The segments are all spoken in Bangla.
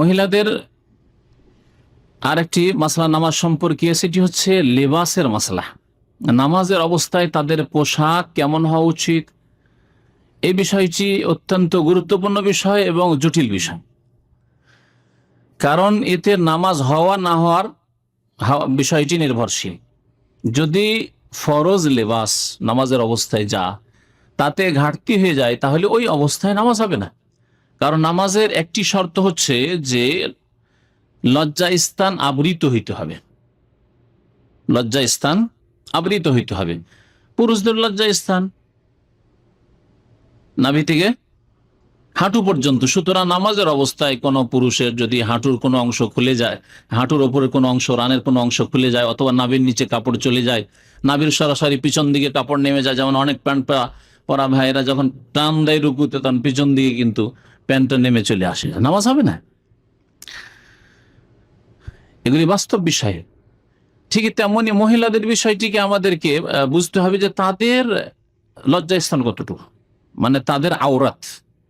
মহিলাদের আরেকটি মাসলা নামাজ সম্পর্কে সেটি হচ্ছে লেবাসের মাসলা। নামাজের অবস্থায় তাদের পোশাক কেমন হওয়া উচিত? এই বিষয়টি অত্যন্ত গুরুত্বপূর্ণ বিষয় এবং জটিল বিষয়। কারণ এতে নামাজ হওয়া না হওয়ার বিষয়টি নির্ভরশীল। যদি ফরজ লেবাস নামাজের অবস্থায় যা, তাতে ঘাটতি হয়ে যায়, তাহলে ওই অবস্থায় নামাজ হবে না। কারণ নামাজের একটি শর্ত হচ্ছে যে লজ্জা স্থান আবৃত হইতে হবে। লজ্জা স্থান আবৃত হইতে হবে। পুরুষদের লজ্জা স্থান নাভি থেকে হাঁটু পর্যন্ত। সুতরাং নামাজের অবস্থায় কোনো পুরুষের যদি হাঁটুর কোনো অংশ খুলে যায়, হাঁটুর ওপরের কোনো অংশ, রানের কোনো অংশ খুলে যায় অথবা নাভির নিচে কাপড় চলে যায়, নাভির সরাসরি পিছন দিকে কাপড় নেমে যায়, যেমন অনেক প্যান্ট পরা ভাইয়েরা যখন টান দেয় রুকুতে, তখন পিছন দিকে কিন্তু প্যান্টটা নেমে চলে আসে। নামাজ হবে না? এগুলি বাস্তব বিষয়। ঠিকই তেমনই মহিলাদের বিষয়টিকে আমাদেরকে বুঝতে হবে যে তাদের লজ্জাস্থান কতটুকু? মানে তাদের আওরাত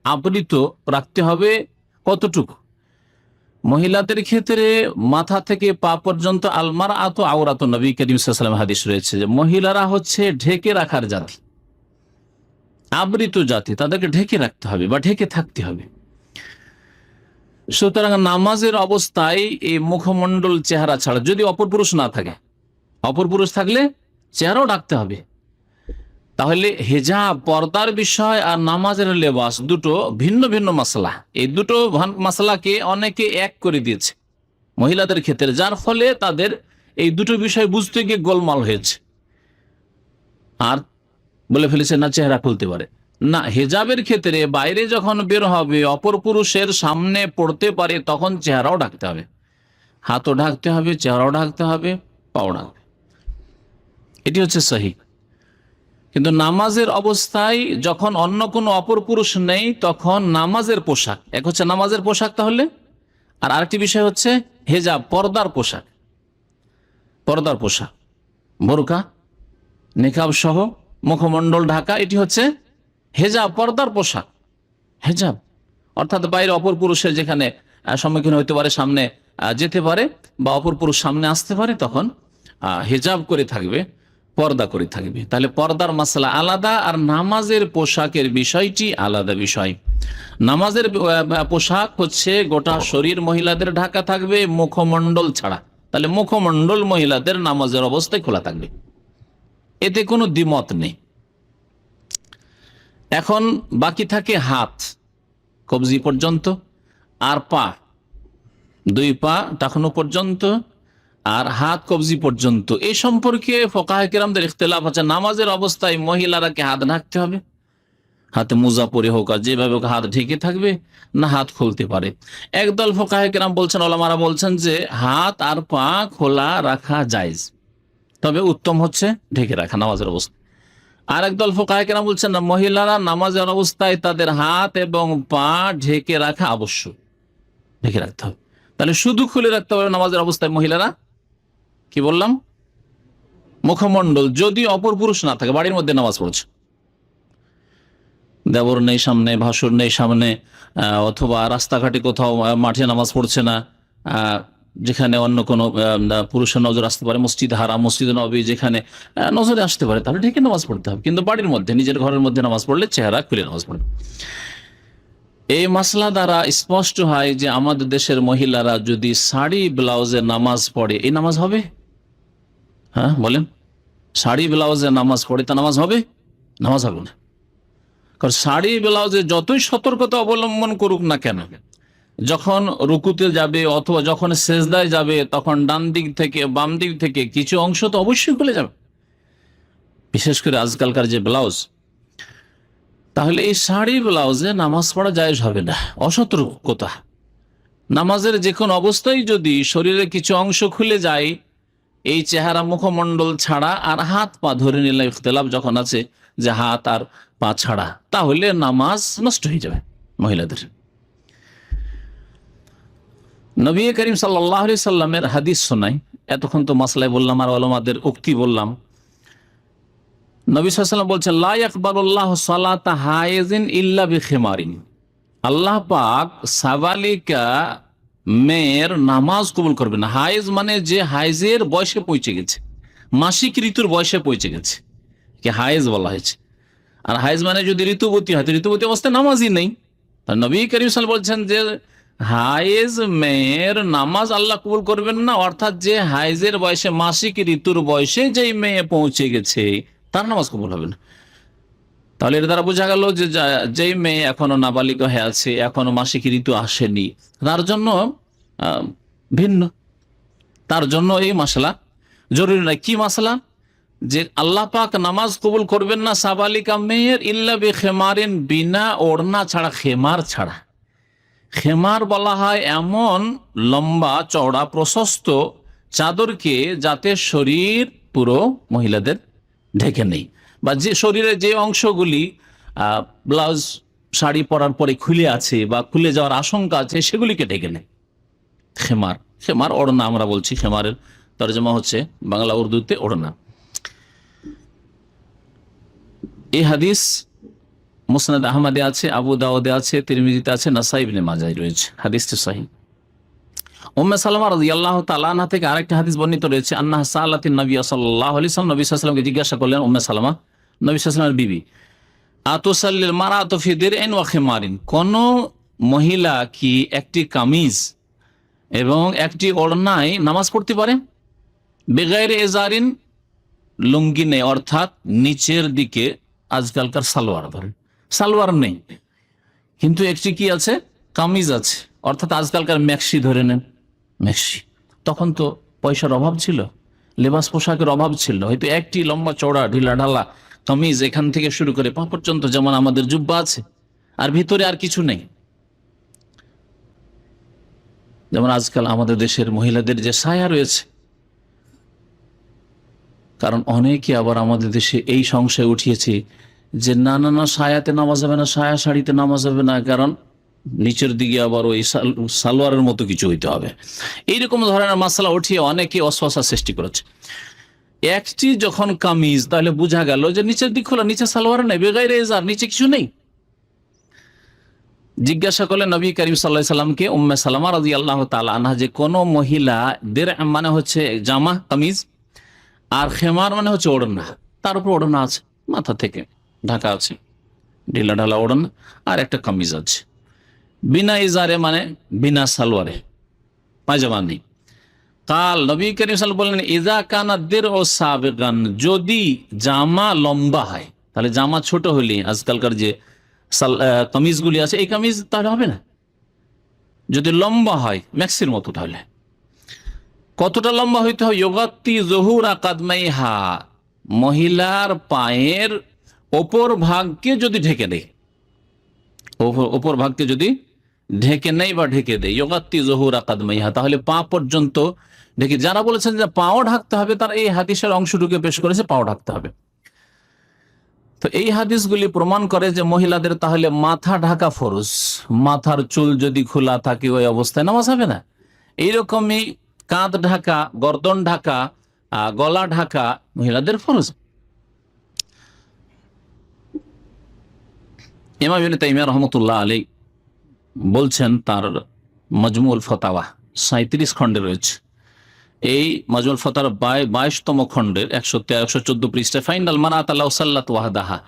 আবৃত রাখতে হবে কতটুকু? মহিলাদের ক্ষেত্রে মাথা থেকে পা পর্যন্ত আলমার আত আওরাত নবী করিম সাল্লাম হাদিস রয়েছে যে মহিলারা হচ্ছে ঢেকে রাখার জাতি। আবৃত জাতি, তাদেরকে ঢেকে রাখতে হবে বা ঢেকে থাকতে হবে। সুতরাং নামাজের অবস্থায় এই মুখমণ্ডল চেহারা ছাড়া যদি অপর পুরুষ না থাকে, অপর পুরুষ থাকলে চেহারাও ডাকতে হবে। তাহলে হেজাব, পর্দার বিষয় আর নামাজের লেবাস দুটো ভিন্ন ভিন্ন মশলা এই দুটো মাসলাকে অনেকে এক করে দিয়েছে মহিলাদের ক্ষেত্রে, যার ফলে তাদের এই দুটো বিষয় বুঝতে গিয়ে গোলমাল হয়েছে। আর বলে ফেলেছে, না চেহারা খুলতে পারে। না, হেজাবের ক্ষেত্রে বাইরে যখন বের হবে, অপর পুরুষের সামনে পড়তে পারে, তখন চেহারাও ঢাকতে হবে। হাতও ঢাকতে হবে, চেহারাও ঢাকতে হবে, পাও ঢাকবে এটি হচ্ছে সহি। কিন্তু নামাজের অবস্থায় যখন অন্য কোনো অপর পুরুষ নেই, তখন নামাজের পোশাক। এক হচ্ছে নামাজের পোশাক তাহলে, আর আরেকটি বিষয় হচ্ছে হেজাব, পর্দার পোশাক। পর্দার পোশাক, বোরকা, নিকাব সহ মুখমণ্ডল ঢাকা, এটি হচ্ছে হেজাব, পর্দার পোশাক। হেজাব, অর্থাৎ বাইরে অপর পুরুষের যেখানে সম্মুখীন হইতে পারে, সামনে যেতে পারে, বা অপর পুরুষ সামনে আসতে পারে, তখন হেজাব করে থাকবে, পর্দা করে থাকবে। তাহলে পর্দার মশলা আলাদা আর নামাজের পোশাকের বিষয়টি আলাদা বিষয়। নামাজের পোশাক হচ্ছে গোটা শরীর মহিলাদের ঢাকা থাকবে, মুখমণ্ডল ছাড়া। তাহলে মুখমণ্ডল মহিলাদের নামাজের অবস্থায় খোলা থাকবে। এতে কোনো দ্বিমত নেই। এখন বাকি থাকে হাত, কবজি পর্যন্ত, আর পা, দুই পা টাকানো পর্যন্ত, আর হাত, কবজি পর্যন্ত। এই সম্পর্কে ফোকাহ কিরামদের ইখতলাফ আছে। নামাজের অবস্থায় মহিলারা কি হাত ঢাকতে হবে? হাতে মোজা পরে হোক, আর যেভাবে হাত ঢেকে থাকবে, না হাত খুলতে পারে। একদল ফোকাহ কিরাম বলছেন, ওলামারা বলছেন যে হাত আর পা খোলা রাখা জায়জ। তবে উত্তম হচ্ছে ঢেকে রাখা, নামাজের অবস্থা। আর একদল কিরাম বলছেন না মহিলারা নামাজের অবস্থায় তাদের হাত এবং পা ঢেকে রাখা আবশ্যক। ঢেকে রাখতে হবে। তাহলে শুধু খুলে রাখতে হবে নামাজের অবস্থায় মহিলারা? কি বললাম? মুখমণ্ডল, যদি অপর পুরুষ না থাকে, বাড়ির মধ্যে নামাজ পড়ছে। দেবর নেই সামনে, ভাসুর নেই সামনে অথবা রাস্তাঘাটে কোথাও মাঠে নামাজ পড়ছে না যেখানে অন্য কোনো পুরুষের নজর আসতে পারে, মসজিদ হারা মসজিদ নবী, যেখানে নজরে আসতে পারে, তাহলে ঢেকে নামাজ পড়তে হবে। কিন্তু বাড়ির মধ্যে, নিজের ঘরের মধ্যে নামাজ পড়লে চেহারা খুলে নামাজ পড়বে এই মাসলা দ্বারা স্পষ্ট হয় যে আমাদের দেশের মহিলারা যদি শাড়ি, ব্লাউজে নামাজ পড়ে, এই নামাজ হবে? হ্যাঁ বলেন। শাড়ি, ব্লাউজে নামাজ পড়ে, তা নামাজ হবে? নামাজ হবে না। কারণ শাড়ি, ব্লাউজে যতই সতর্কতা অবলম্বন করুক না কেন যখন রুকুতে যাবে অথবা যখন সেজদায় যাবে, তখন ডান দিক থেকে, বাম দিক থেকে কিছু অংশ তো অবশ্যই খুলে যাবে। বিশেষ করে আজকালকার যে ব্লাউজ, তাহলে এই শাড়ি ব্লাউজে নামাজ পড়া জায়েজ হবে না, অসতর্কতা। নামাজের যে কোনো অবস্থায় যদি শরীরে কিছু অংশ খুলে যায়, এই চেহারা মুখমণ্ডল ছাড়া আর হাত পা ধরে নিলে ইখতলাফ যখন আছে যে হাত আর পা ছাড়া, তাহলে নামাজ নষ্ট হয়ে যাবে মহিলাদের। নবী করিম সাল্লাহ সাল্লামের হাদিস শোনাই। এতক্ষণ তো মাসলায় বললাম আর আলমাদের উক্তি বললাম। নবী সাল্লাম বলছেন, লা আকবরুল্লাহ সালাতা হায়েজিন ইল্লা বিখেমারিন। আল্লাহ পাক সাবালিকা মেয়ের নামাজ কবুল করবে না। হাইজ মানে যে হাইজের বয়সে পৌঁছে গেছে। মাসিক ঋতুর বয়সে পৌঁছে গেছে। কি হাইজ বলা হয়েছে। আর হাইজ মানে যদি ঋতুবতী হয়, তো ঋতুবতী অবস্থায় নামাজই নেই। নবী করিম সাল বলছেন যে হাইজ মেয়ের নামাজ আল্লাহ কবুল করবেন না, অর্থাৎ যে হাইজের বয়সে মাসিক ঋতুর বয়সে যেই মেয়ে পৌঁছে গেছে, তার নামাজ কবুল হবে না। তাহলে এর দ্বারা বোঝা গেল যে যেই মেয়ে এখনও নাবালিকা হয়ে আছে, এখনও মাসিক ঋতু আসেনি, তার জন্য ভিন্ন। তার জন্য এই মশলা জরুরি নয়। কি মশলা? যে আল্লাহ পাক নামাজ কবুল করবেন না সাবালিকা মেয়ের, ইল্লা বিনা ওড়না ছাড়া, খেমার ছাড়া। খেমার বলা হয় এমন লম্বা, চওড়া, প্রশস্ত চাদরকে যাতে শরীর পুরো মহিলাদের ঢেকে নেই। বা যে শরীরের যে অংশগুলি ব্লাউজ, শাড়ি পরার পরে খুলে আছে বা খুলে যাওয়ার আশঙ্কা আছে, সেগুলিকে ঢেকে নেই। খেমার খেমার ওড়না আমরা বলছি, খেমারের তর্জমা হচ্ছে বাংলা উর্দুতে ওড়না। এই হাদিস মুসনাদ আহমদে আছে, আবু দাউদে আছে, তিরমিজিতে আছে নাসাইবনে মাজাই রয়েছে। হাদিসটি সহি। উম্মে সালামা রাদিয়াল্লাহু তাআলা আনহা থেকে আরেকটা হাদিস বর্ণিত রয়েছে আন্নাহা সালাতিন নবী সাল্লাল্লাহু আলাইহি সাল্লাম নবী সাল্লামকে জিজ্ঞাসা করলেন, উম্মে সালামা, নবী সাল্লামের বিবি, আতুসাল্লিল মারাতু ফি দিরইন ওয়া খিমারিন, কোন মহিলা কি একটি কামিজ এবং একটি ওড়নায় নামাজ পড়তে পারে? বেগাইরে এজারিন লুঙ্গি নেই, অর্থাৎ নিচের দিকে আজকালকার সালোয়ার ধরেন সালোয়ার নেই। কিন্তু একটি কি আছে? কামিজ আছে। অর্থাৎ আজকালকার ম্যাক্সি ধরে নেন। ম্যাক্সি তখন তো পয়সার অভাব ছিল। লেবাস পোশাকের অভাব ছিল। হয়তো একটি লম্বা চওড়া, ঢিলা ঢালা কামিজ এখান থেকে শুরু করে পা পর্যন্ত যেমন আমাদের জুব্বা আছে, আর ভিতরে আর কিছু নেই। যেমন আজকাল আমাদের দেশের মহিলাদের যে সায়া রয়েছে, কারণ অনেকে আবার আমাদের দেশে এই সংশয় উঠিয়েছে যে না না না, সায়াতে নামাজ হবে না, সায়া শাড়িতে নামাজ হবে না, কারণ নিচের দিকে আবার ওই সাল- সালোয়ারের মতো কিছু হইতে হবে। এইরকম ধরনের মাসালা উঠিয়ে অনেকে অশ্বাসা সৃষ্টি করেছে। একটি যখন কামিজ, তাহলে বোঝা গেল যে নিচের দিক খোলা, নিচে সালোয়ার নেই বেগাই রেজার নিচে কিছু নেই। জিজ্ঞাসা করলেন নবী করিম সাল্লাহ সাল্লামকে, উম্মে সালামা রাজি আল্লাহ তালা যে কোনো মহিলা দের মানে হচ্ছে জামা, কামিজ, আর খেমার মানে হচ্ছে ওড়না, তার উপর ওড়না আছে মাথা থেকে। ঢাকা আছে, ঢিলা ঢালা ওড়ন, আর একটা কামিজ আছে। বিনা ইজারে মানে বিনা সালোয়ারে, পায়জামা নেই। কাল নবী করিম সাল বললেন ইজা কানা দের ও সাবেগান যদি জামা লম্বা হয়, তাহলে জামা ছোট হলে আজকালকার যে কামিজগুলি আছে, এই কামিজ তাহলে হবে না। যদি লম্বা হয়, ম্যাক্সির মতো তাহলে। কতটা লম্বা হইতে হয়? যোগাত্তি জহুরা কাদমাইহা মহিলার পায়ের ওপর ভাগকে যদি ঢেকে দেয় ওপর ভাগকে যদি ঢেকে নেই বা ঢেকে দেয় যোগাত্তি জহুরা কাদমাইহা, তাহলে পা পর্যন্ত ঢেকে, যারা বলেছেন যে পাও ঢাকতে হবে, তার এই হাদিসের অংশটুকু পেশ করেছে পাও ঢাকতে হবে। তো এই হাদিসগুলি প্রমাণ করে যে মহিলাদের তাহলে মাথা ঢাকা ফরজ, মাথার চুল যদি খোলা থাকে ওই অবস্থায় নামাজ হবে না। এইরকমই কাঁধ ঢাকা, গর্দন ঢাকা গলা ঢাকা মহিলাদের ফরজ। ইমাম ইবনে তাইমিয়া রহমতুল্লাহ আলী বলছেন তার মজমুল ফতাওয়া সাঁত্রিশ খণ্ডে রয়েছে। এই মাজুল ফতার বাইশতম খণ্ডের একশো একশো চোদ্দ পৃষ্ঠা ফাইনাল মানাত আল্লাহ সাল্লাত ওয়াহাদাহা।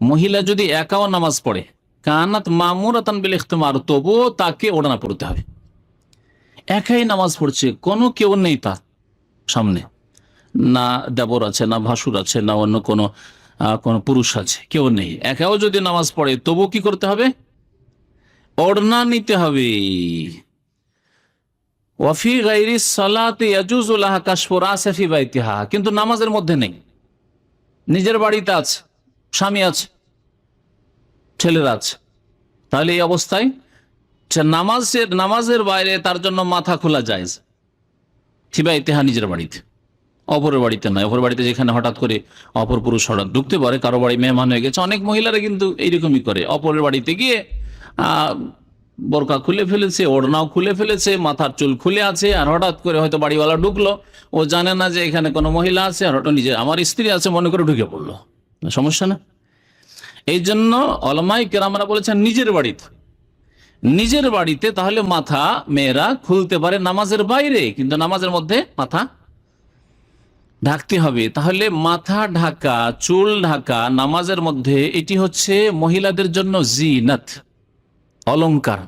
মহিলা যদি একাও নামাজ পড়ে, কানাত মামুরাতান বিল ইখতিমার, তবুও তাকে ওড়না পড়তে হবে। একাই নামাজ পড়ছে, কোনো কেউ নেই তার সামনে। না দেবর আছে, না ভাসুর আছে, না অন্য কোনো কোনো পুরুষ আছে, কেউ নেই। একাও যদি নামাজ পড়ে তবু কি করতে হবে? ওড়না নিতে হবে। ওয়াফি গাইরি সালাতে ইয়াজুজুল্লাহ কাশফুর বাইতিহা। কিন্তু নামাজের মধ্যে নেই। নিজের বাড়িতে আছে, স্বামী আছে, ছেলেরা আছে। তাহলে এই অবস্থায় নামাজের নামাজের বাইরে তার জন্য মাথা খোলা যায় ফিবা ইতিহা নিজের বাড়িতে। অপরের বাড়িতে নয়। অপর বাড়িতে যেখানে হঠাৎ করে অপর পুরুষ হঠাৎ ঢুকতে পারে, কারও বাড়ি মেহমান হয়ে গেছে। অনেক মহিলারা কিন্তু এইরকমই করে। অপরের বাড়িতে গিয়ে বোরকা খুলে ফেলেছে, ওড়নাও খুলে ফেলেছে, মাথার চুল খুলে আছে, আর হঠাৎ করে হয়তো বাড়িওয়ালা ঢুকলো। ও জানে না যে এখানে কোনো মহিলা আছে, আর হঠাৎ নিজে, আমার স্ত্রী আছে, মনে করে ঢুকে পড়ল। সমস্যা না? এই জন্য অলমাই কেরামরা বলেছেন, নিজের বাড়িতে। নিজের বাড়িতে তাহলে মাথা মেয়েরা খুলতে পারে নামাজের বাইরে, কিন্তু নামাজের মধ্যে মাথা ঢাকতে হবে। তাহলে মাথা ঢাকা, চুল ঢাকা, নামাজের মধ্যে এটি হচ্ছে মহিলাদের জন্য জিনাত, অলংকার।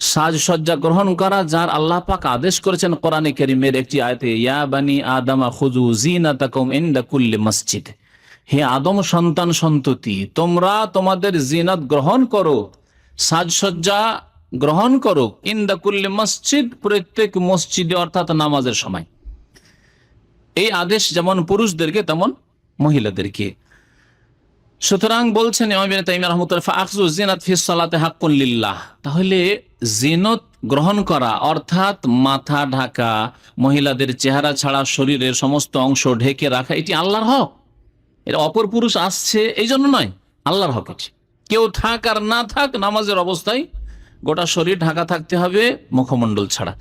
সাজসজ্জা গ্রহণ করা, যার আল্লাহ পাক আদেশ করেছেন কোরআনে করিমের একটি আয়তে, ইয়া বানি আদামা খুজু জিনাতাকুম ইনদা কুল্লি মসজিদ। হে আদম সন্তান সন্ততি, তোমরা তোমাদের জিনাত গ্রহণ করো, সাজসজ্জা গ্রহণ করো। ইনদা কুল্লি মসজিদ প্রত্যেক মসজিদে অর্থাৎ নামাজের সময়। এই আদেশ যেমন পুরুষদেরকে, তেমন মহিলাদেরকে। সুতরাং বলছেন তাহলে জিনত গ্রহণ করা, অর্থাৎ মাথা ঢাকা, মহিলাদের চেহারা ছাড়া শরীরের সমস্ত অংশ ঢেকে রাখা, এটি আল্লাহর হক। এটা অপর পুরুষ আসছে এই জন্য নয়, আল্লাহর হক এটি কেউ থাক আর না থাক, নামাজের অবস্থায় গোটা শরীর ঢাকা থাকতে হবে মুখমণ্ডল ছাড়া।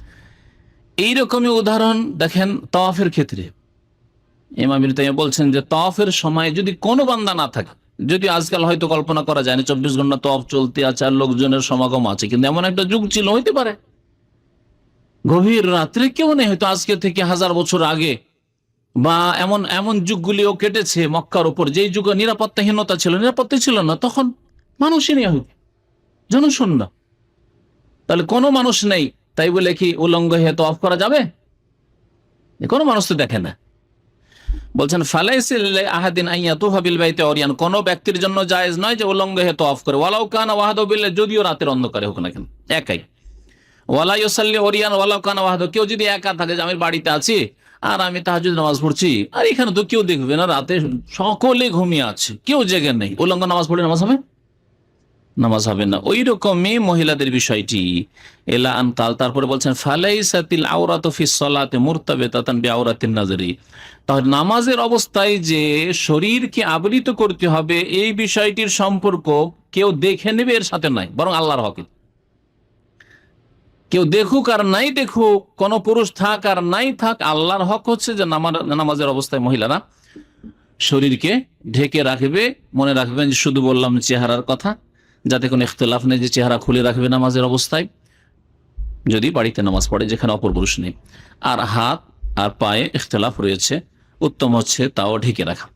এইরকমই উদাহরণ, দেখেন, তওয়াফের ক্ষেত্রে। ইমাম তাইমিয়া বলছেন যে তফের সময় যদি কোনো বান্দা না থাকে, যদি আজকাল হয়তো কল্পনা করা যায় না, চব্বিশ ঘণ্টা তফ চলতে আছে আর লোকজনের সমাগম আছে, কিন্তু এমন একটা যুগ ছিল, হইতে পারে। গভীর রাত্রে কেউ নেই, হয়তো আজকে থেকে হাজার বছর আগে বা এমন এমন যুগগুলিও কেটেছে মক্কার উপর। যেই যুগে নিরাপত্তাহীনতা ছিল, নিরাপত্তা ছিল না, তখন মানুষই নেই হইতো জনশূন্য। তাহলে কোনো মানুষ নেই, তাই বলে কি উলঙ্গ হয়ে তো অফ করা যাবে? কোনো মানুষ তো দেখে না। বলছেন, ফালাইসিল কোন ব্যক্তির জন্য জায়েজ নয় যে উলঙ্গ হয়ে তফ করে। ওয়ালাউ কান ওয়াহাদবিল্লা যদিও রাতের অন্ধকারে হোক না কেন, একাই। ওয়ালা ওরিয়ান ওয়ালাউ কান ওয়াহাদ, কেউ যদি একা থাকে যে, আমি বাড়িতে আছি আর আমি তাহাজুদ নামাজ পড়ছি, আর এখানে তো কেউ দেখবে না, রাতে সকলে ঘুমিয়ে আছে, কেউ জেগে নেই। উলঙ্গ নামাজ পড়ে নামাজ হবে? নামাজ হবে না। ওই রকমই মহিলাদের বিষয়টি। এলা আনকাল তারপরে বলছেন, ফালাইসাতিল আওরাত ফি সলাতে মুরতাবেতাতান বি আওরাতিন নাজরি। তাহলে নামাজের অবস্থায় যে শরীরকে আবৃত করতে হবে, এই বিষয়টির সম্পর্ক কেউ দেখে নেবে, এর সাথে নাই বরং আল্লাহর হকে। কেউ দেখুক আর নাই দেখুক, কোন পুরুষ থাক আর নাই থাক, আল্লাহর হক হচ্ছে যে নামা- নামাজের অবস্থায় মহিলারা শরীরকে ঢেকে রাখবে, মনে রাখবেন শুধু বললাম চেহারার কথা। যাতে কোনো ইখতলাফ নেই, যে চেহারা খুলে রাখবে নামাজের অবস্থায়। যদি বাড়িতে নামাজ পড়ে, যেখানে অপর পুরুষ নেই। আর হাত আর পায়ে ইখতলাফ রয়েছে, উত্তম হচ্ছে তাও ঢেকে রাখা।